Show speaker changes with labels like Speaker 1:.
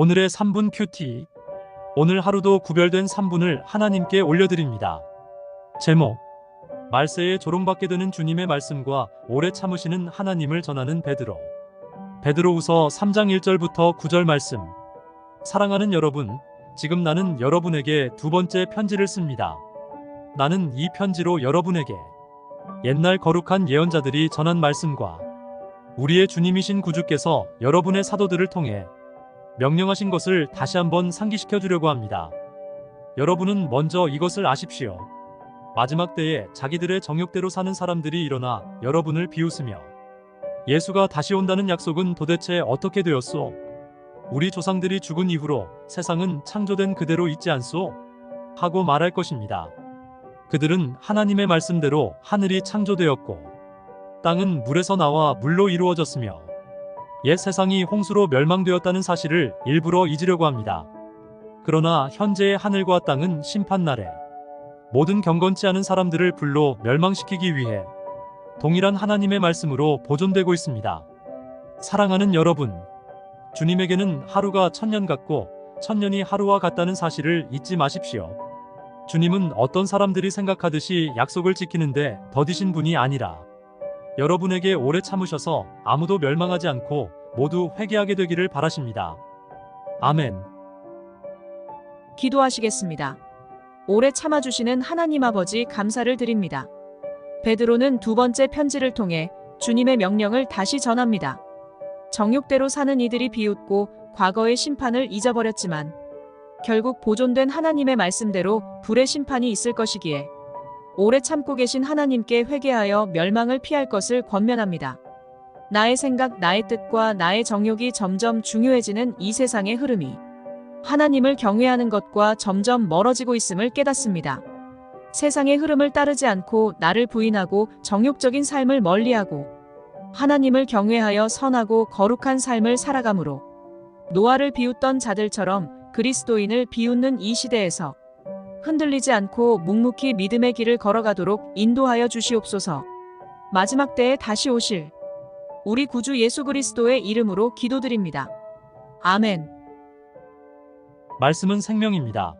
Speaker 1: 오늘의 3분 큐티. 오늘 하루도 구별된 3분을 하나님께 올려드립니다. 제목. 말세에 조롱받게 되는 주님의 말씀과 오래 참으시는 하나님을 전하는 베드로. 베드로후서 3장 1절부터 9절 말씀. 사랑하는 여러분, 지금 나는 여러분에게 두 번째 편지를 씁니다. 나는 이 편지로 여러분에게 옛날 거룩한 예언자들이 전한 말씀과 우리의 주님이신 구주께서 여러분의 사도들을 통해 명령하신 것을 다시 한번 상기시켜 주려고 합니다. 여러분은 먼저 이것을 아십시오. 마지막 때에 자기들의 정욕대로 사는 사람들이 일어나 여러분을 비웃으며 예수가 다시 온다는 약속은 도대체 어떻게 되었소? 우리 조상들이 죽은 이후로 세상은 창조된 그대로 있지 않소? 하고 말할 것입니다. 그들은 하나님의 말씀대로 하늘이 창조되었고 땅은 물에서 나와 물로 이루어졌으며 옛 세상이 홍수로 멸망되었다는 사실을 일부러 잊으려고 합니다. 그러나 현재의 하늘과 땅은 심판날에 모든 경건치 않은 사람들을 불로 멸망시키기 위해 동일한 하나님의 말씀으로 보존되고 있습니다. 사랑하는 여러분, 주님에게는 하루가 천년 같고 천년이 하루와 같다는 사실을 잊지 마십시오. 주님은 어떤 사람들이 생각하듯이 약속을 지키는데 더디신 분이 아니라 여러분에게 오래 참으셔서 아무도 멸망하지 않고 모두 회개하게 되기를 바라십니다. 아멘.
Speaker 2: 기도하시겠습니다. 오래 참아주시는 하나님 아버지 감사를 드립니다. 베드로는 두 번째 편지를 통해 주님의 명령을 다시 전합니다. 정욕대로 사는 이들이 비웃고 과거의 심판을 잊어버렸지만 결국 보존된 하나님의 말씀대로 불의 심판이 있을 것이기에 오래 참고 계신 하나님께 회개하여 멸망을 피할 것을 권면합니다. 나의 생각, 나의 뜻과 나의 정욕이 점점 중요해지는 이 세상의 흐름이 하나님을 경외하는 것과 점점 멀어지고 있음을 깨닫습니다. 세상의 흐름을 따르지 않고 나를 부인하고 정욕적인 삶을 멀리하고 하나님을 경외하여 선하고 거룩한 삶을 살아감으로 노아를 비웃던 자들처럼 그리스도인을 비웃는 이 시대에서 흔들리지 않고 묵묵히 믿음의 길을 걸어가도록 인도하여 주시옵소서. 마지막 때에 다시 오실 우리 구주 예수 그리스도의 이름으로 기도드립니다. 아멘.
Speaker 1: 말씀은 생명입니다.